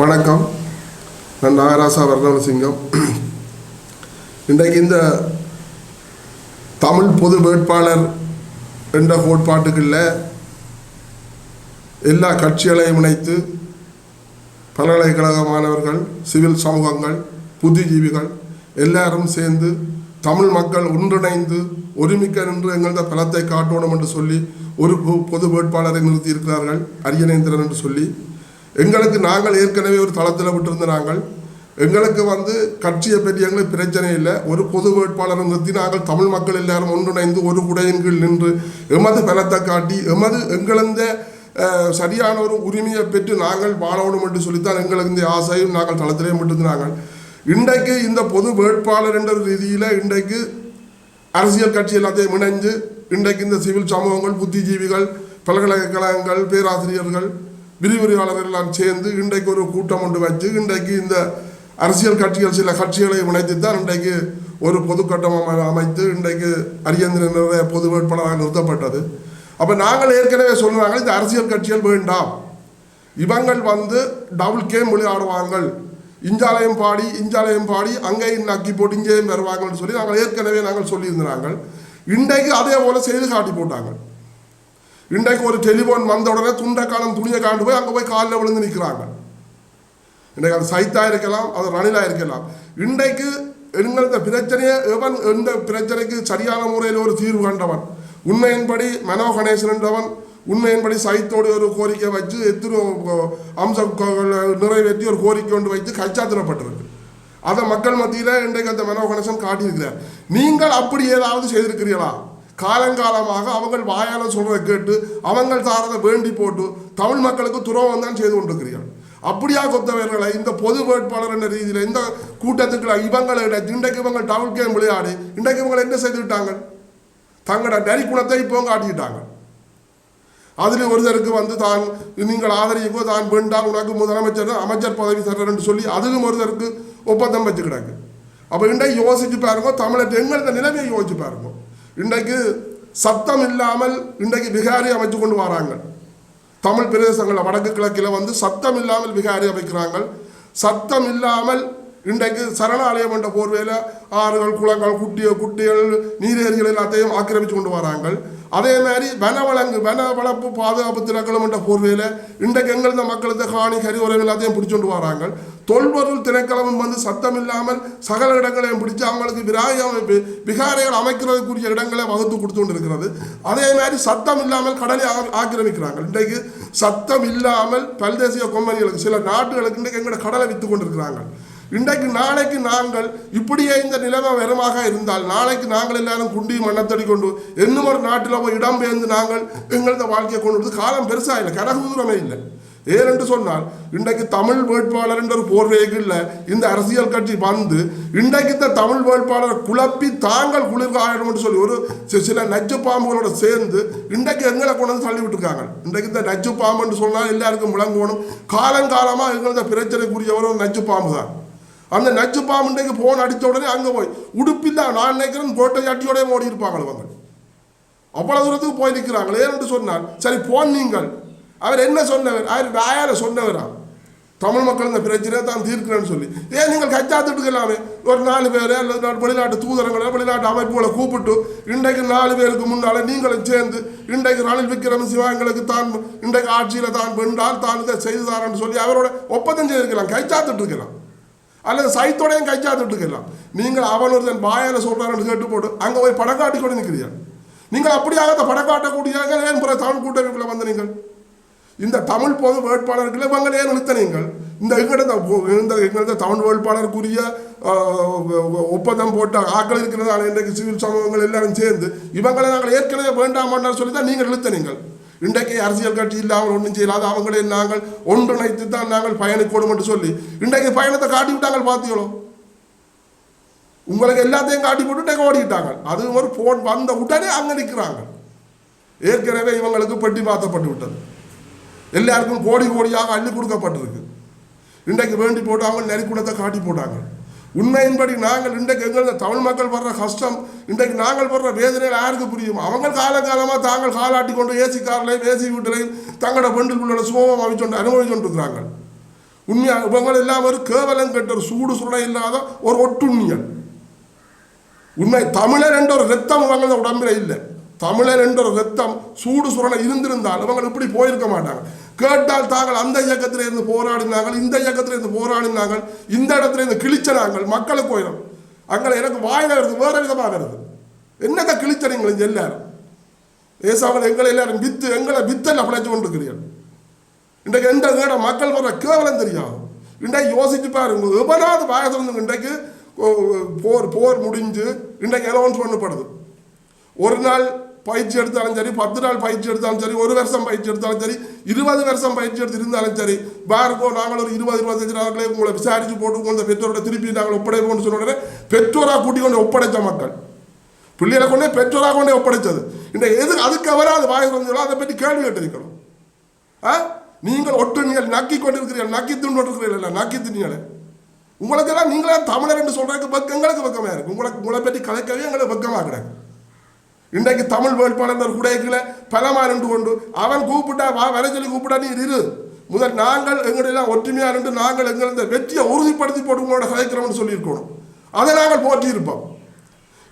வணக்கம். நான் நாகராசா வர்ணவசிங்கம் இன்றைக்கு இந்த தமிழ் பொது வேட்பாளர் என்ற கோட்பாட்டுகளில் எல்லா கட்சிகளையும் இணைத்து பல்கலைக்கழக மாணவர்கள் சிவில் சமூகங்கள் புத்திஜீவிகள் எல்லாரும் சேர்ந்து தமிழ் மக்கள் ஒன்றிணைந்து ஒருமிக்க நின்று எங்களது பலத்தை காட்டணும் என்று சொல்லி ஒரு பொது வேட்பாளரை நிறுத்தியிருக்கிறார்கள் அரியநேந்திரன் என்று சொல்லி. எங்களுக்கு நாங்கள் ஏற்கனவே ஒரு தளத்தில் விட்டிருந்த நாங்கள். எங்களுக்கு வந்து கட்சியை பற்றி எங்களுக்கு பிரச்சனை இல்லை. ஒரு பொது வேட்பாளரை நிறுத்தி நாங்கள் தமிழ் மக்கள் எல்லாரும் ஒன்றிணைந்து ஒரு குடையின் கீழ் நின்று எமது பலத்தை காட்டி எமது எங்களந்த சரியான ஒரு உரிமையை பெற்று நாங்கள் வாழணும் என்று சொல்லித்தான் எங்களுக்கு இந்த ஆசையும் நாங்கள் தளத்திலே விட்டிருந்தாங்க இன்றைக்கு இந்த பொது வேட்பாளர் என்ற ரீதியில் இன்றைக்கு அரசியல் கட்சி எல்லாத்தையும் இணைஞ்சு இன்றைக்கு இந்த சிவில் சமூகங்கள் புத்திஜீவிகள் பல்கலைக்கழகங்கள் பேராசிரியர்கள் விரிவுரையாளர் எல்லாம் சேர்ந்து இன்றைக்கு ஒரு கூட்டம் ஒன்று வச்சு இன்றைக்கு இந்த அரசியல் கட்சிகள் சில கட்சிகளை இணைத்து தான் இன்றைக்கு ஒரு பொதுக்கட்டம் அமை- அமைத்து இன்றைக்கு அரியந்திரனுடைய பொது வேட்பாளராக நிறுத்தப்பட்டது. அப்போ நாங்கள் ஏற்கனவே சொல்லுவாங்க இந்த அரசியல் கட்சிகள் வேண்டாம். இவங்கள் வந்து டபுள் கேம் விளையாடுவாங்கள் இஞ்சாலயம் பாடி இஞ்சாலயம் பாடி அங்கேயும் நக்கி போட்டு இங்கேயும் வருவாங்கன்னு சொல்லி நாங்கள் ஏற்கனவே நாங்கள் சொல்லியிருந்தாங்க இன்றைக்கு அதே போல் செய்து காட்டி போட்டாங்க இன்றைக்கு ஒரு டெலிஃபோன் வந்த உடனே துண்டக்காலம் துணியை காண்டு போய் அங்கே போய் காலில் விழுந்து நிற்கிறாங்க இன்றைக்கு அது சைத்தாக இருக்கலாம் அது ரணிலாக இருக்கலாம். இன்றைக்கு எங்களது பிரச்சனையை எவன் எந்த பிரச்சனைக்கு சரியான முறையில் ஒரு தீர்வு கண்டவன்? உண்மையின்படி மனோ கணேசன் என்றவன் உண்மையின்படி சைத்தோடு ஒரு கோரிக்கை வச்சு எத்தனை அம்ச நிறைவேற்றி ஒரு கோரிக்கை கொண்டு வைத்து கச்சாத்திரப்பட்டிருக்கு. அதை மக்கள் மத்தியில் இன்றைக்கு அந்த மனோ கணேசன் காட்டியிருக்கிறார். நீங்கள் அப்படி ஏதாவது செய்திருக்கிறீர்களா? காலங்காலமாக அவங்கள் வாயால் சொல்கிறத கேட்டு அவங்கள் தாரதை வேண்டி போட்டு தமிழ் மக்களுக்கு துரோகம் தான் செய்து கொண்டிருக்கிறீர்கள். அப்படியா கொத்தவர்களை இந்த பொது வேட்பாளர் என்ற ரீதியில் இந்த கூட்டத்துக்குள்ள இவங்களை இன்றைக்கு இவங்க டவுன் கேம் விளையாடி இன்றைக்கு இவங்களை என்ன செய்துவிட்டாங்க? தங்களோட நரி குணத்தை இப்போ காட்டிக்கிட்டாங்க அதில் ஒருத்தருக்கு வந்து தான் நீங்கள் ஆதரிக்கோ தான் வேண்டாம் உனக்கு முதலமைச்சர் அமைச்சர் பதவி தர்றேன்னு சொல்லி அதுவும் ஒருத்தருக்கு ஒப்பந்தம் வச்சு கிடக்கு அப்போ இன்றைக்கு யோசிச்சு பாருங்க தமிழர் எங்களது நிலைமையை யோசிச்சு பாருங்க. இன்றைக்கு சத்தம் இல்லாமல் இன்றைக்கு விகாரி அமைச்சு கொண்டு வராங்க. தமிழ் பிரதேசங்களில் வடக்கு கிழக்கில் வந்து சத்தம் இல்லாமல் விகாரி அமைக்கிறாங்க. சத்தம் இல்லாமல் இன்றைக்கு சரணாலயம் என்ற போர்வையில் ஆறுகள் குளங்கள் குட்டிய குட்டிகள் நீரேரிகள் எல்லாத்தையும் ஆக்கிரமித்து கொண்டு வராங்க அதே மாதிரி வனவளங்கு வன வளர்ப்பு பாதுகாப்பு திணைக்களம் என்ற போர்வையில் இன்றைக்கு எங்களது மக்களுக்கு காணி கரிவுரம் எல்லாத்தையும் பிடிச்சொண்டு வராங்க தொல்பொருள் திணைக்களமும் வந்து சத்தம் இல்லாமல் சகல இடங்களையும் பிடிச்சு அவங்களுக்கு விராய அமைப்பு விகாரைகள் அமைக்கிறதுக்குரிய இடங்களை வகுத்து கொடுத்து கொண்டு இருக்கிறது அதே மாதிரி சத்தம் இல்லாமல் கடலை ஆக்கிரமிக்கிறாங்க இன்றைக்கு சத்தம் இல்லாமல் பல்தேசிய கொம்பனிகளுக்கு சில நாட்டுகளுக்கு இன்றைக்கு எங்களோட கடலை விற்று கொண்டிருக்கிறாங்க இன்றைக்கு நாளைக்கு நாங்கள் இப்படியே இந்த நிலைமை வெறுமாக இருந்தால் நாளைக்கு நாங்கள் எல்லாரும் குண்டி மண்ணத்தடி கொண்டு இன்னும் ஒரு நாட்டில் போய் இடம்பெயர்ந்து நாங்கள் எங்களது வாழ்க்கையை கொண்டு வந்து காலம் பெருசாக இல்லை கரகு தூரமே இல்லை. ஏனென்று சொன்னால் இன்றைக்கு தமிழ் வேட்பாளர் என்ற ஒரு போர்வையில் இந்த அரசியல் கட்சி வந்து இன்றைக்கு இந்த தமிழ் வேட்பாளரை குழப்பி தாங்கள் குளிர்காயணும் என்று சொல்லி ஒரு சில நச்சு பாம்புகளோட சேர்ந்து இன்றைக்கு எங்களை கொண்டு வந்து தள்ளி விட்டுருக்காங்க. இன்றைக்கு இந்த நச்சு பாம்பு என்று சொன்னால் எல்லாருக்கும் விளங்கணும் காலங்காலமாக எங்களது பிரச்சனைக்குரிய ஒரு நச்சு பாம்பு தான். அந்த நச்சு பாம்பு இன்றைக்கு போன் அடித்த உடனே அங்கே போய் உடுப்பில்லா நான் நினைக்கிறேன் கோட்டை அட்டியோட ஓடி இருப்பாங்க அவங்க. அவ்வளவு தூரத்துக்கு போய் நிற்கிறாங்களே என்று சொன்னார். சரி போன் நீங்கள். அவர் என்ன சொன்னவர்? அவர் வாயால சொன்னவரா? தமிழ் மக்கள் இந்த பிரச்சனையை தான் தீர்க்கிறேன்னு சொல்லி. ஏன் நீங்கள் கச்சாத்துட்டுக்கலாமே ஒரு நாலு பேர் அல்லது வெளிநாட்டு தூதரங்களை வெளிநாட்டு அமைப்புகளை கூப்பிட்டு இன்றைக்கு நாலு பேருக்கு முன்னால் நீங்களும் சேர்ந்து இன்றைக்கு ரணில் விக்ரம சிவாங்களுக்கு தான் இன்றைக்கு ஆட்சியில் தான் வென்றால் தான் இதை செய்து தாரேன்னு சொல்லி அவரோட ஒப்பந்தம் செய்திருக்கலாம் கைச்சாத்துட்டு இருக்கலாம் அல்லது சைத்தோடையும் கைச்சாத்துட்டு இருக்கலாம் நீங்கள் அவன் ஒருத்தன் வாயால சொல்றாருன்னு கேட்டு போட்டு அங்கே போய் படம் காட்டி கொண்டு நிற்கிறீர்கள் நீங்கள் அப்படியாக அந்த படம் காட்டக்கூடிய ஏன் பிற தமிழ் கூட்டமைப்பில் வந்து நீங்கள்? இந்த தமிழ் பொது வேட்பாளர்களை இவங்க ஏன் நிறுத்த நீங்கள்? இந்த எங்கள்கிட்ட இந்த தமிழ் வேட்பாளருக்குரிய ஒப்பந்தம் போட்ட ஆக்கள் இருக்கிறதால இன்றைக்கு சிவில் சமூகங்கள் எல்லாரும் சேர்ந்து இவங்களை நாங்கள் ஏற்கனவே வேண்டாம் சொல்லி தான் நீங்கள் இழுத்த நீங்கள். இன்றைக்கு அரசியல் கட்சி இல்லாமல் ஒன்றும் செய்யலாது அவங்களே நாங்கள் ஒன்றிணைத்து தான் நாங்கள் பயணிக்கணும் என்று சொல்லி இன்றைக்கு பயணத்தை காட்டி விட்டாங்க பார்த்தீங்களோ உங்களுக்கு எல்லாத்தையும் காட்டி போட்டு இன்றைக்கு ஓடிட்டாங்க. அது ஒரு போன் வந்த உடனே அங்கே நிற்கிறாங்க ஏற்கனவே இவங்களுக்கு பெட்டி மாற்றப்பட்டு விட்டது. எல்லாருக்கும் கோடி கோடியாக அள்ளி கொடுக்கப்பட்டிருக்கு. இன்றைக்கு வேண்டி போட்டு அவங்க நெறிக்குணத்தை காட்டி போட்டாங்க. உண்மையின்படி நாங்கள் இன்றைக்கு எங்களது தமிழ் மக்கள் படுற கஷ்டம் இன்றைக்கு நாங்கள் படுற வேதனையில் யாருக்கு புரியும்? அவங்க காலகாலமாக தாங்கள் காலாட்டி கொண்டு ஏசி காரிலையும் ஏசி வீட்டிலையும் தங்களோட பெண்டில் உள்ள சுகமாக அமைச்சொண்டு அனுபவிச்சுட்டு உண்மையாக உண்மையா இவங்க எல்லாம் ஒரு கேவலம் கெட்ட ஒரு சூடு சுரணை இல்லாத ஒரு ஒட்டுண்ணியல். உண்மை தமிழர் என்ற ஒரு ரத்தம் இவங்க உடம்புல இல்லை. தமிழர் என்ற ஒரு ரத்தம் சூடு சுரணை இருந்திருந்தால் இவங்க இப்படி போயிருக்க மாட்டாங்க. கேட்டால் தாங்கள் அந்த இயக்கத்தில் இருந்து போராடினாங்கள் இந்த இயக்கத்தில் இருந்து போராடினாங்கள் இந்த இடத்துல இருந்து கிழிச்சனாங்கள் மக்களுக்கு போயிடும் அங்கே எனக்கு வாயில வருது வேற விதமாக வருது என்னத்தை கிழிச்சறீங்க எல்லாரும்? ஏசாமல் எங்களை எல்லாரும் வித்து எங்களை வித்தெல்லாம் பிழைச்சு கொண்டிருக்கிறீர்கள். இன்றைக்கு எந்த நேரம் மக்கள் வர கேவலம் தெரியும். இன்றைக்கு யோசிச்சு பாருங்க எவனாவது வாயசம் இன்றைக்கு ஓ, போர் போர் முடிஞ்சு இன்றைக்கு அலோன்ஸ் பண்ணப்படுது. ஒரு நாள் பயிற்சி எடுத்தாலும் சரி பத்து நாள் பயிற்சி எடுத்தாலும் சரி ஒரு வருஷம் பயிற்சி எடுத்தாலும் சரி இருபது வருஷம் பயிற்சி எடுத்து இருந்தாலும் சரி பாருங்கோ நாங்கள் ஒரு இருபது இருபத்தஞ்சு நாட்களே உங்களை விசாரிச்சு போட்டு உங்களை பெற்றோரோட திருப்பி நாங்கள் ஒப்படைப்போம்னு சொன்ன உடனே பெற்றோராக கூட்டி கொண்டு ஒப்படைத்த மக்கள். பிள்ளைகளை கொண்டே பெற்றோராக கொண்டே ஒப்படைச்சது இந்த எது அதுக்கு அது வாய் வந்தீங்களோ அதை பற்றி கேள்வி கேட்டிருக்கணும். ஆ? நீங்கள் ஒட்டு நீங்கள் நக்கி கொண்டிருக்கிறீர்கள் நக்கி துண்டு கொண்டிருக்கிறீர்கள் நக்கி தின்னீங்களே உங்களுக்கெல்லாம் நீங்களே தமிழர் என்று சொல்கிறதுக்கு பக்கம் எங்களுக்கு பக்கமாக இருக்கு. உங்களுக்கு உங்களை பற்றி கலைக்கவே எங்களுக்கு பக்கமாக கிடக்கு. இன்றைக்கு தமிழ் வேட்பாளர் குடைக்குல பலமா நின்று கொண்டு அவன் கூப்பிட்டா வா வர சொல்லி கூப்பிட்டா நீ இரு. முதல் நாங்கள் எங்களெல்லாம் ஒற்றுமையா இருந்து நாங்கள் எங்கள் வெற்றியை உறுதிப்படுத்தி போட்டு உங்களோட கலைக்கிறோம்னு சொல்லியிருக்கணும். அதை நாங்கள் போற்றியிருப்போம்.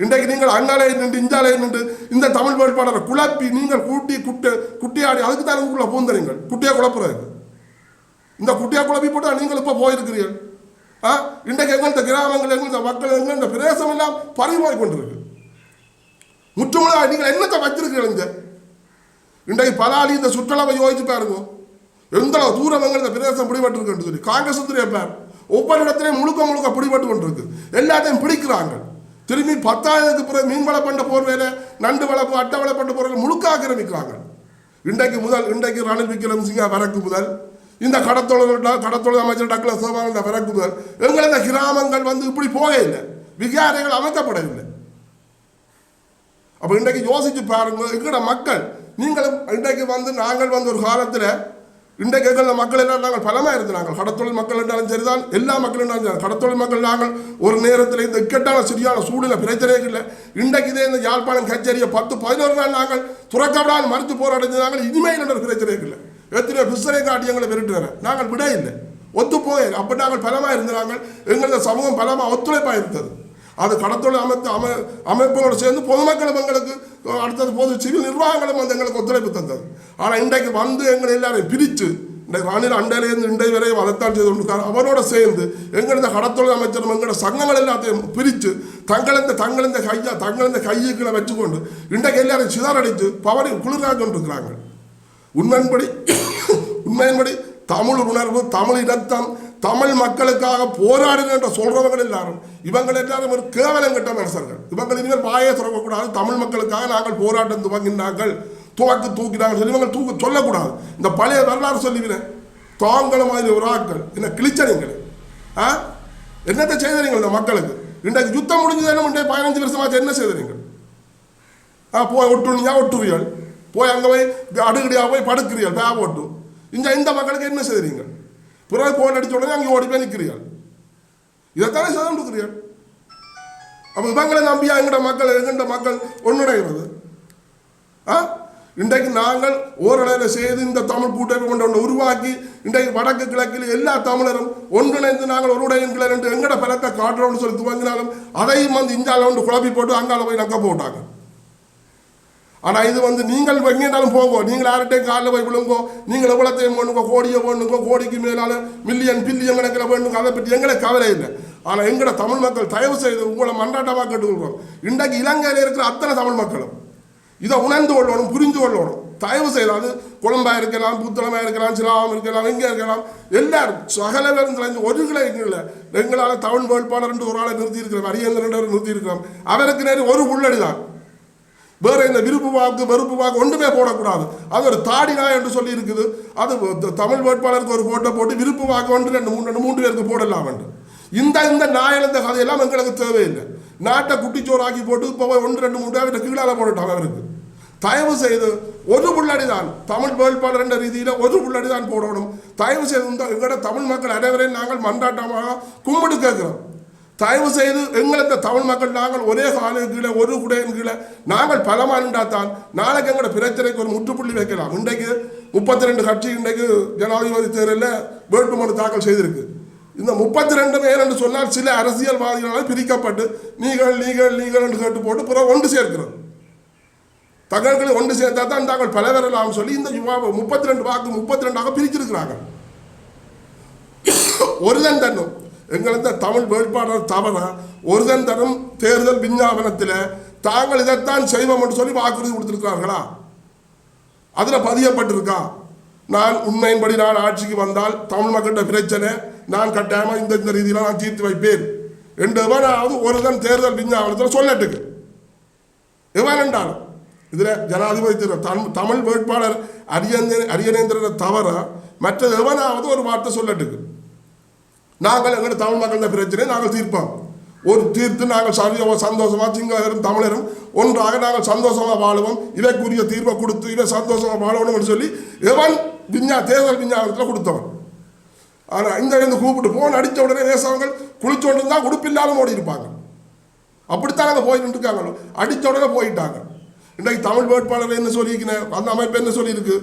இன்றைக்கு நீங்கள் அண்ணாலே நின்று இஞ்சாலே நின்று இந்த தமிழ் வேட்பாளரை குழப்பி நீங்கள் கூட்டி குட்டை குட்டியாடி அதுக்கு தான் உங்களை பூந்தறீங்கள் குட்டியாக குழப்புறதுக்கு இந்த குட்டியாக குழப்பி போட்டு நீங்கள் இப்போ போயிருக்கிறீர்கள். ஆ? இன்றைக்கு எங்கள்கிட்ட கிராமங்கள் எங்கள்கிட்ட மக்கள் எங்கள்கிட்ட பிரதேசம் எல்லாம் பறிமாறி கொண்டிருக்கு. முற்றுமுழுதாக நீங்கள் என்னத்தை வச்சிருக்கிறீர்கள் இங்க? இன்றைக்கு பலாலி இந்த சுற்றுலாவை யோசிச்சு பாருங்க. எந்த தூரம் எங்க இந்த பிரதேசம் பிடிபட்டு சொல்லி. காங்கிரஸ் துறையை ஒவ்வொரு இடத்துலையும் முழுக்க முழுக்க பிடிபட்டு கொண்டிருக்கு. எல்லாத்தையும் பிடிக்கிறாங்க. திரும்பி பத்தாயிரத்துக்கு பிறகு மீன் வளப்பண்ட போர்வையில் நண்டு வளப்பு அட்டை வளை பண்ண போர்வையில் முழுக்க ஆக்கிரமிக்கிறாங்க. இன்றைக்கு முதல் இன்றைக்கு ரணில் விக்ரமசிங்க வரக்கு முதல். இந்த கடத்தொழில் கடத்தொழில் அமைச்சர் டக்ள சிவபானந்த வரக்கு முதல். எங்களை இந்த கிராமங்கள் வந்து இப்படி போகவே இல்லை. விகாரைகள் அமைக்கப்படவில்லை. அப்போ இன்றைக்கு யோசிச்சு பாருங்க எங்கட மக்கள் நீங்களும் இன்றைக்கு வந்து நாங்கள் வந்து ஒரு காலத்தில் இன்றைக்கு எங்கள மக்கள் எல்லாம் நாங்கள் பலமாக இருந்தாங்க. கடத்தொழில் மக்கள் என்றாலும் சரிதான் எல்லா மக்கள் இருந்தாலும் சரி. கடத்தொழில் மக்கள் நாங்கள் ஒரு நேரத்தில் இந்த இக்கட்டான சரியான சூழ்நிலை பிரச்சனையே இல்லை. இன்றைக்கு இதே இந்த யாழ்ப்பாணம் கச்சேரியை பத்து பதினோரு நாள் நாங்கள் துறக்கப்படாமல் மறுத்து போராடிஞ்சு நாங்கள் இனிமேல் என்ற பிரச்சனையே இல்லை. எத்தனையோ பிஸ்தரை காட்டி எங்களை விரட்டுறேன் நாங்கள் விட இல்லை. ஒத்து போய் அப்போ நாங்கள் பலமாக இருந்தாங்க. எங்களது சமூகம் பலமாக ஒத்துழைப்பாக இருந்தது. அது கடத்தொழில் அமைத்து அமை அமைப்புகளோடு சேர்ந்து பொதுமக்களும் எங்களுக்கு அடுத்தது பொது சிவில் நிர்வாகங்களும் வந்து எங்களுக்கு ஒத்துழைப்பு தந்தது. ஆனால் இன்றைக்கு வந்து எங்களை எல்லாரையும் பிரித்து இன்றைக்கு ராணியில் அண்டையிலேருந்து இன்றைய வரையும் அதைத்தான் செய்து கொண்டிருக்கார். அவரோட சேர்ந்து எங்களது கடத்தொழில் அமைச்சரும் எங்களோட சங்கங்கள் எல்லாத்தையும் பிரித்து தங்களந்த தங்களந்த கையா தங்களந்த கையுக்களை வச்சுக்கொண்டு இன்றைக்கு எல்லாரையும் சிதறடித்து பவரை குளிராக கொண்டிருக்கிறாங்க. உண்மையின்படி உண்மையின்படி தமிழ் உணர்வு தமிழ் இனத்தம் தமிழ் மக்களுக்காக போராடுகின்ற சொல்றவங்க எல்லாரும் இவங்கள் எல்லாரும் ஒரு கேவலம் கெட்ட மனுஷர்கள். இவங்கள் இனிமேல் வாயை திறக்கக்கூடாது. தமிழ் மக்களுக்காக நாங்கள் போராட்டம் துவங்கினார்கள். துவக்கு தூக்கினாங்க சொல்லி இவங்க தூக்க சொல்லக்கூடாது. இந்த பழைய வரலாறு சொல்லிவினேன் தாங்களும் மாதிரி ஒரு ஆட்கள். என்ன கிழிச்சனீங்களே ஆ? என்னத்தை செய்தீங்க இந்த மக்களுக்கு? இன்றைக்கு யுத்தம் முடிஞ்சது என்ன? பதினஞ்சு வருஷமாச்சு என்ன செய்தீங்க ஆ போய் ஒட்டுனியா ஒட்டுவியல். போய் அங்கே போய் அடுக்கடியாக போய் படுக்கிறீர்கள் பே போட்டு இங்கே இந்த மக்களுக்கு என்ன செய்கிறீங்க பிறகு போன் அடிச்ச உடனே அங்கே ஓடி போய் நிற்கிறீர்கள். இதைத்தானே சதம் கொடுக்குறீர்கள் அப்போ இவங்களை நம்பியா எங்கட மக்கள் எங்கட மக்கள் ஒன்றுடைகிறது ஆ? இன்றைக்கு நாங்கள் ஓரளவில் செய்து இந்த தமிழ் கூட்டமைப்பு கொண்டு ஒன்று உருவாக்கி இன்றைக்கு வடக்கு கிழக்கில் எல்லா தமிழரும் ஒன்றிணைந்து நாங்கள் ஒரு என்று ரெண்டு எங்கட பலத்தை காட்டுறோம்னு சொல்லி துவங்கினாலும் அதையும் வந்து இந்தியாவில் வந்து குழப்பி போட்டு அங்கால போய் நக்க போட்டாங்க ஆனால் இது வந்து நீங்கள் எங்கேனாலும் போங்கோ. நீங்கள் யார்கிட்டையும் காலில் போய் விழுங்கோ. நீங்கள் எவ்வளோத்தையும் வேணுங்கோ கோடியை வேணுங்கோ கோடிக்கு மேலாலும் மில்லியன் பில்லியன் கணக்கில் வேணுங்க அதை பற்றி எங்களை கவலை இல்லை. ஆனால் எங்களோட தமிழ் மக்கள் தயவு செய்து உங்களை மன்றாட்டமாக கேட்டுக்கொள்வோம் இன்றைக்கு இலங்கையில் இருக்கிற அத்தனை தமிழ் மக்களும் இதை உணர்ந்து கொள்ளணும் புரிந்து கொள்ளணும். தயவு செய்தாது அது குழம்பா இருக்கலாம் புத்தளமாக இருக்கலாம் சிலாமம் இருக்கலாம் இங்கே இருக்கலாம். எல்லாரும் சகல பேரும் தலைஞ்சு ஒரு கிளை இல்லை எங்களால் தமிழ் வேட்பாளர் என்று ஒரு ஆளை நிறுத்தியிருக்கிறோம். இருக்கிறோம் நிறுத்தியிருக்கிறோம். அவருக்கு நேரம் ஒரு உள்ளடி தான். வேற இந்த விருப்பு வாக்கு வெறுப்பு வாக்கு ஒன்றுமே போடக்கூடாது. அது ஒரு தாடினா என்று சொல்லி இருக்குது அது தமிழ் வேட்பாளருக்கு ஒரு போட்டோ போட்டு விருப்பு வாக்கு ஒன்று ரெண்டு மூணு ரெண்டு மூன்று பேருக்கு போடலாம் என்று. இந்த இந்த நாயலந்த கதையெல்லாம் எங்களுக்கு தேவையில்லை. நாட்டை குட்டிச்சோறாக்கி போட்டு இப்போ ஒன்று ரெண்டு மூன்று பேர் கீழால போடட்டாங்க அவருக்கு. தயவு செய்து ஒரு புள்ளடி தான் தமிழ் வேட்பாளர் என்ற ரீதியில் ஒரு புள்ளடி தான் போடணும். தயவு செய்து எங்களோட தமிழ் மக்கள் அனைவரையும் நாங்கள் மன்றாட்டமாக கும்பிட்டு கேட்குறோம். தயவு செய்து எங்களத்த தமிழ் மக்கள் நாங்கள் ஒரே காலின் கீழே ஒரு குடையின் கீழே நாங்கள் பலமா நின்றாத்தான் நாளைக்கு எங்களோட பிரச்சனைக்கு ஒரு முற்றுப்புள்ளி வைக்கலாம். இன்றைக்கு முப்பத்தி ரெண்டு கட்சி இன்றைக்கு ஜனாதிபதி தேர்தலில் வேட்புமனு தாக்கல் செய்திருக்கு. இந்த முப்பத்தி ரெண்டு பேர் என்று சொன்னால் சில அரசியல்வாதிகளால் பிரிக்கப்பட்டு நீங்கள் நீங்கள் நீங்கள் என்று கேட்டு போட்டு பிறகு ஒன்று சேர்க்கிறோம். தகவல்களை ஒன்று சேர்த்தா தான் தாங்கள் பல வரலாம் சொல்லி இந்த முப்பத்தி ரெண்டு வாக்கு முப்பத்தி ரெண்டாக பிரிச்சிருக்கிறாங்க ஒரு தன் தன்னும் எங்களது தமிழ் வேட்பாளர் தவற. ஒருதன் தரும் தேர்தல் விஞ்ஞாபனத்தில் தாங்கள் இதைத்தான் செய்வோம் என்று சொல்லி வாக்குறுதி கொடுத்துருக்கார்களா அதில் பதியப்பட்டிருக்கா? நான் உண்மையின்படி நான் ஆட்சிக்கு வந்தால் தமிழ் மக்கள்கிட்ட பிரச்சனை. நான் கட்டாயமாக இந்த இந்த ரீதியில் நான் தீர்த்து வைப்பேன். என்று எவனாவது ஒருதன் தேர்தல் விஞ்ஞாபனத்தில் சொல்லட்டுக்கு. எவன் என்றாலும் இதில் ஜனாதிபதி திரு- தமிழ் வேட்பாளர் அரியநே அரியநேந்திரனை தவிர மற்ற எவனாவது ஒரு வார்த்தை சொல்லட்டுக்கு. நாங்கள் எங்கள் தமிழ் மக்களின் பிரச்சனையை நாங்கள் தீர்ப்போம். ஒரு தீர்த்து நாங்கள் சரி சந்தோஷமாக சிங்களரும் தமிழரும் ஒன்றாக நாங்கள் சந்தோஷமாக வாழுவோம். இவைக்குரிய தீர்வை கொடுத்து இவை சந்தோஷமாக வாழணும்னு சொல்லி எவன் விஞ்ஞா தேர்தல் விஞ்ஞானத்தில் கொடுத்தவன். ஆனால் இந்த இருந்து கூப்பிட்டு போன் அடித்த உடனே தேசவங்க குளிச்சோண்டு இருந்தால் உடுப்பில்லாமல் ஓடி இருப்பாங்க. அப்படித்தான் அங்கே போயிட்டு இருக்காங்க. அடித்த உடனே போயிட்டாங்க. இன்றைக்கு தமிழ் வேட்பாளர் என்ன சொல்லியிருக்கிறேன் அந்த அமைப்பு என்ன சொல்லியிருக்கு?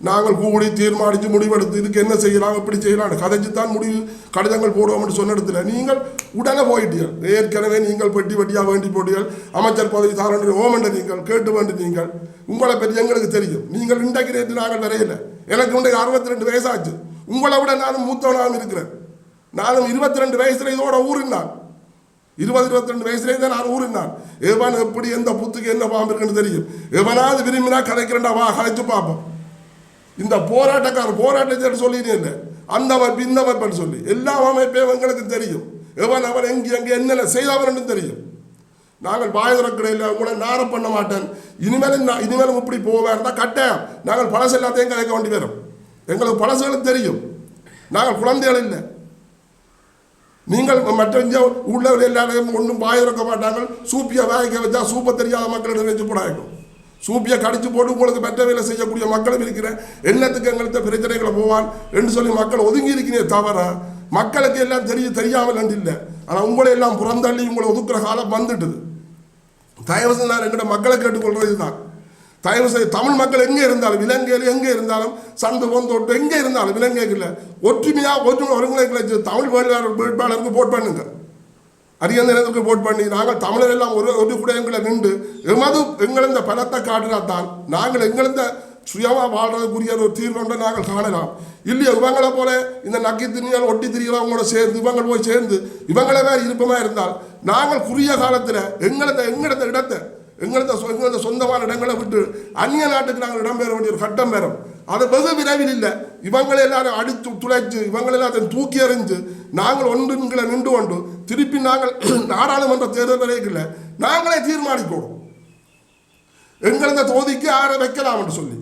நாங்கள் கூடி தீர்மானித்து முடிவெடுத்து இதுக்கு என்ன செய்யலாம் எப்படி செய்யலாம் கதைச்சு தான் முடிவு கடிதங்கள் போடுவோம்னு சொன்ன இடத்துல நீங்கள் உடனே போயிட்டீர்கள். ஏற்கனவே நீங்கள் பெட்டி பெட்டியாக வேண்டி போட்டீர்கள். அமைச்சர் பதவி தாரண்டு ஓமண்ட நீங்கள் கேட்டு வேண்டி நீங்கள். உங்களை பற்றி எங்களுக்கு தெரியும். நீங்கள் இன்றைக்கு நேற்று நாங்கள் வரையில. எனக்கு இன்றைக்கு அறுபத்தி ரெண்டு வயசாச்சு. உங்களை விட நானும் மூத்தவனாகவும் இருக்கிறேன். நானும் இருபத்தி ரெண்டு வயசுல இதோட ஊரினான் இருபது இருபத்தி ரெண்டு வயசுலேயே தான் நான் ஊறினான். எவன் எப்படி எந்த புத்துக்கு என்ன பாம்பு இருக்குன்னு தெரியும். எவனாவது விரும்பினா கதைக்கிறேன்டா வா கதைச்சு பார்ப்போம். இந்த போராட்டக்காரர் போராட்டத்தை சொல்லிடுங்க அந்த அமைப்பு இந்த அமைப்புன்னு சொல்லி. எல்லா அமைப்பையும் எங்களுக்கு தெரியும். எவன் அவன் எங்கே எங்கே என்னென்ன செய்தவன் தெரியும். நாங்கள் வாய் திறக்கடையில் உங்களை நாரம் பண்ண மாட்டேன். இனிமேலும் நான் இனிமேலும் இப்படி போவேன் தான் கட்டாயம். நாங்கள் பழசு எல்லாத்தையும் கலைக்க வேண்டி வரும். எங்களுக்கு பழசுகளும் தெரியும். நாங்கள் குழந்தைகள் இல்லை. நீங்கள் மற்ற உள்ளவர் எல்லாரையும் ஒன்றும் வாய் திறக்க மாட்டாங்க சூப்பியை வேக வச்சா சூப்பை தெரியாத மக்கள் நினைச்சு ஆகிடும் சூப்பியை கடிச்சு போட்டு உங்களுக்கு பெற்ற வேலை செய்யக்கூடிய மக்களும் இருக்கிறேன். என்னத்துக்கு எங்கள்கிட்ட பிரச்சனைகளை போவான் என்று சொல்லி மக்கள் ஒதுங்கி இருக்கிறே தவிர மக்களுக்கு எல்லாம் தெரிய தெரியாமல் என்று இல்லை. ஆனால் உங்களை எல்லாம் புறந்தள்ளி உங்களை ஒதுக்குற காலம் வந்துட்டுது. தயவு செய்து நான் எங்கள்ட மக்களை கேட்டுக்கொள்வது தான் தயவு செய்து தமிழ் மக்கள் எங்கே இருந்தாலும் இலங்கையில் எங்கே இருந்தாலும் சந்து பொந்தோட்டு எங்கே இருந்தாலும் இலங்கையில் ஒற்றுமையாக ஒற்றுமை ஒருங்கிணைக்கல தமிழ் வேட்பாளருக்கு போட் அரியந்த நேரத்துக்கு போட் பண்ணி நாங்கள் தமிழர் எல்லாம் ஒரு ஒரு கூட எங்களை நின்று எமது எங்களந்த பலத்தை காட்டினாதான் நாங்கள் எங்களந்த சுயமாக வாழ்றதுக்குரிய ஒரு தீர்வு நாங்கள் காணலாம். இல்லையா இவங்களை போல இந்த நக்கி திணியால் ஒட்டி திரிகிறவங்களோட சேர்ந்து இவங்க போய் சேர்ந்து இவங்களவே வேறு இருப்பமாக இருந்தால் நாங்கள் குறுகிய காலத்தில் எங்களது எங்களது இடத்தை எங்களது சொ- எங்களது சொந்தமான இடங்களை விட்டு அந்நிய நாட்டுக்கு நாங்கள் இடம்பெற வேண்டிய ஒரு கட்டம் பெறும் அது வெகு விரைவில் இல்லை. இவங்களை எல்லாரும் அடித்து துளைச்சு இவங்களை எல்லாத்தையும் தூக்கி எறிஞ்சு நாங்கள் ஒன்றுங்களை நின்று கொண்டு திருப்பி நாங்கள் நாடாளுமன்ற தேர்தல் வரைக்கும் நாங்களே தீர்மானிக்கணும் எங்களது தொகுதிக்கு யாரை வைக்கலாம் சொல்லி.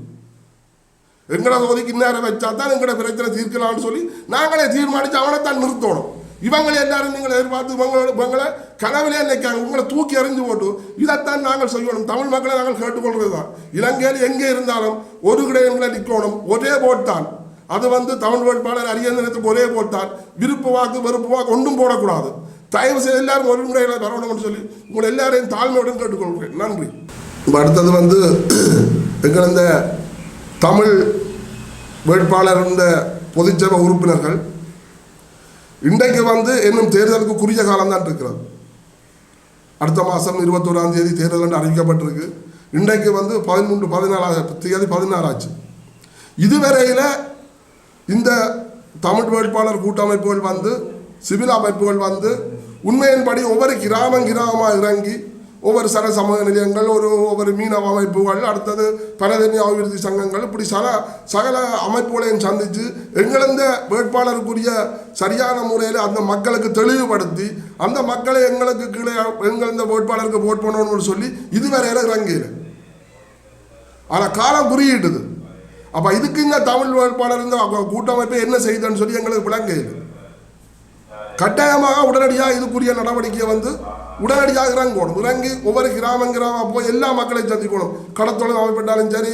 எங்களோட தொகுதிக்கு இந்நேரம் வச்சா தான் எங்களோட பிரச்சனை தீர்க்கலாம்னு சொல்லி நாங்களே தீர்மானித்து அவனை தான் நிறுத்தணும். இவங்களை எல்லாரும் நீங்கள் எதிர்பார்த்து இவங்களோட இவங்களை கனவிலே நினைக்காங்க உங்களை தூக்கி எறிஞ்சு போட்டு இதைத்தான் நாங்கள் செய்யணும். தமிழ் மக்களை நாங்கள் கேட்டுக்கொள்வது தான் இலங்கையில் எங்கே இருந்தாலும் ஒரு கிடையங்களை நிற்கணும். ஒரே போட் தான். அது வந்து தமிழ் வேட்பாளர் அரியந்தனத்துக்கு ஒரே போட்டான் விருப்பு வாக்கு வெறுப்பு வாக்கு ஒன்றும் போடக்கூடாது. தயவு செய்து எல்லாரும் ஒரு முறையில் வரணும்னு சொல்லி உங்களை எல்லாரையும் தாழ்மையுடன் கேட்டுக்கொள்கிறேன். நன்றி. இப்போ அடுத்தது வந்து எங்கள் இந்த தமிழ் வேட்பாளர் இந்த பொதுச்சபை உறுப்பினர்கள் இன்றைக்கு வந்து இன்னும் தேர்தலுக்கு குறுகிய காலம்தான் இருக்கிறது. அடுத்த மாதம் இருபத்தோராம் தேதி தேர்தல் என்று அறிவிக்கப்பட்டிருக்கு. இன்றைக்கு வந்து பதிமூன்று பதினாலாம் தேதி பதினாறாச்சு. இதுவரையில் இந்த தமிழ் வேட்பாளர் கூட்டமைப்புகள் வந்து சிவில் அமைப்புகள் வந்து உண்மையின்படி ஒவ்வொரு கிராமம் கிராமமாக இறங்கி ஒவ்வொரு சர சமூக நிலையங்கள் ஒரு ஒவ்வொரு மீனவ அமைப்புகள் அடுத்தது பரதனி அபிவிருத்தி சங்கங்கள் இப்படி சல சகல அமைப்புகளையும் சந்தித்து எங்களந்த வேட்பாளருக்குரிய சரியான முறையில் அந்த மக்களுக்கு தெளிவுபடுத்தி அந்த மக்களை எங்களுக்கு கீழே எங்களந்த வேட்பாளருக்கு ஓட் பண்ணணும்னு சொல்லி இதுவரையில் இறங்கியில. ஆனால் காலம் குறியிட்டுது அப்போ இதுக்கு இந்த தமிழ் வேட்பாளர் இந்த கூட்டமைப்பு என்ன செய்தன்னு சொல்லி எங்களுக்கு விளங்கியது கட்டாயமாக உடனடியாக இதுக்குரிய நடவடிக்கையை வந்து உடனடியாக இறங்கணும் இறங்கி ஒவ்வொரு கிராமம் கிராமம் போய் எல்லா மக்களையும் சந்திக்கணும். கடத்தொழில் அமைப்பட்டாலும் சரி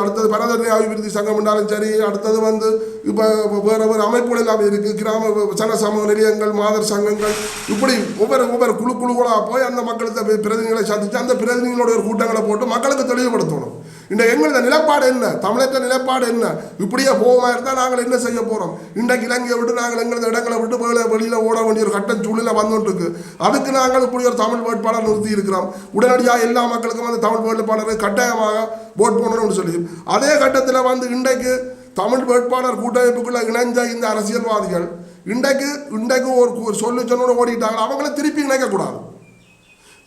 அடுத்தது பரதனை அபிவிருத்தி சங்கம் என்றாலும் சரி அடுத்தது வந்து இப்போ வேறு வேறு அமைப்புகள் எல்லாம் இருக்குது கிராம சன சமூக நிலையங்கள் மாதர் சங்கங்கள் இப்படி ஒவ்வொரு ஒவ்வொரு குழு குழுக்களாக போய் அந்த மக்களுக்கு பிரதிநிதிகளை சந்தித்து அந்த பிரதிநிதிகளோட ஒரு கூட்டங்களை போட்டு மக்களுக்கு தெளிவுபடுத்தணும். இந்த எங்களது நிலப்பாடு என்ன? தமிழற்ற நிலப்பாடு என்ன? இப்படியே போகமா இருந்தால் நாங்கள் என்ன செய்ய போகிறோம் இன்றைக்கு இலங்கையை விட்டு நாங்கள் எங்களது இடங்களை விட்டு வெளியில் ஓட வேண்டிய ஒரு கட்ட சூழ்நிலை வந்துட்டு இருக்கு. அதுக்கு நாங்கள் இப்படி ஒரு தமிழ் வேட்பாளர் நிறுத்தி இருக்கிறோம் உடனடியாக எல்லா மக்களுக்கும் வந்து தமிழ் வேட்பாளரை கட்டாயமாக ஓட் பண்ணணும்னு சொல்லி அதே கட்டத்தில் வந்து இன்றைக்கு தமிழ் வேட்பாளர் கூட்டமைப்புக்குள்ளே இணைஞ்ச இந்த அரசியல்வாதிகள் இன்றைக்கு இன்றைக்கு ஒரு ஒரு சொல்லு சொன்னோட ஓடிட்டாங்க. அவங்கள திருப்பி இணைக்கக்கூடாது.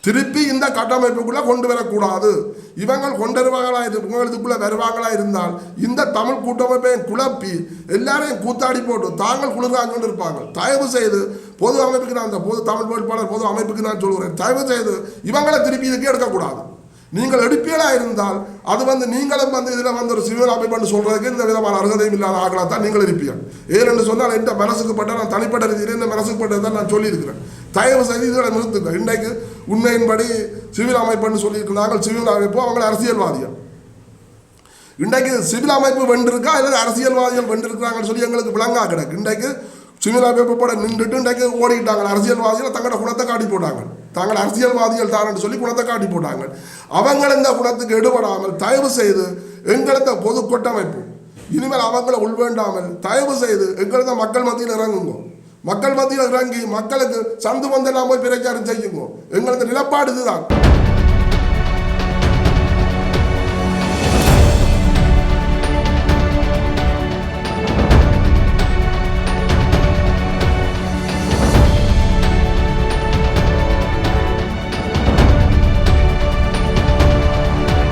திருப்பி இந்த கட்டமைப்புக்குள்ள கொண்டு வரக்கூடாது. இவங்கள் கொண்டு வருவாங்களா இரு- வருவாங்களா இருந்தால் இந்த தமிழ் கூட்டமைப்பை குழப்பி எல்லாரையும் கூத்தாடி போட்டு தாங்கள் குளிர்காங்க இருப்பாங்க தயவு செய்து பொது அமைப்புக்கு நான் அந்த பொது தமிழ் வேட்பாளர் பொது அமைப்புக்கு நான் சொல்கிறேன் தயவு செய்து இவங்களை திருப்பி இதுக்கு எடுக்கக்கூடாது. நீங்கள் எடுப்பீங்களா இருந்தால் அது வந்து நீங்களும் வந்து இதில் வந்து ஒரு சிவில் அமைப்புன்னு சொல்றதுக்கு இந்த விதமான அருகதையும் இல்லாத ஆகலா தான் நீங்கள் இருப்பீர்கள். ஏன்னு சொன்னால் எந்த மனசுக்கு பட்ட நான் தனிப்பட்ட ரீதியில் இந்த மனசுக்கு பட்டதான் நான் சொல்லியிருக்கிறேன். தயவு செய்து இதோட நிறுத்துங்க இன்றைக்கு உண்மையின்படி சிவில் அமைப்புன்னு சொல்லிட்டு நாங்கள் சிவில் அமைப்பு அவங்க அரசியல்வாதிகள். இன்றைக்கு சிவில் அமைப்பு வென்றிருக்கா இல்லை அரசியல்வாதிகள் வென்றிருக்கிறாங்கன்னு சொல்லி எங்களுக்கு விளங்கா கிடக்கு. இன்றைக்கு சிவில் அமைப்பு போட நின்றுட்டு இன்றைக்கு ஓடிட்டாங்க அரசியல்வாதிகள் தங்களோட குணத்தை காட்டி போட்டாங்க. தாங்கள் அரசியல்வாதிகள் தானன்னு சொல்லி குணத்தை காட்டி போட்டாங்க. அவங்க இந்த குணத்துக்கு எடுபடாமல் தயவு செய்து எங்களது பொது கூட்டமைப்பு இனிமேல் அவங்கள உள்வேண்டாமல் தயவு செய்து எங்களது மக்கள் மத்தியில் இறங்குங்க. மக்கள் மத்தியில் இறங்கி மக்களுக்கு சந்து வந்து போய் பிரச்சாரம் செய்யுங்க. எங்களது நிலப்பாடு இதுதான்.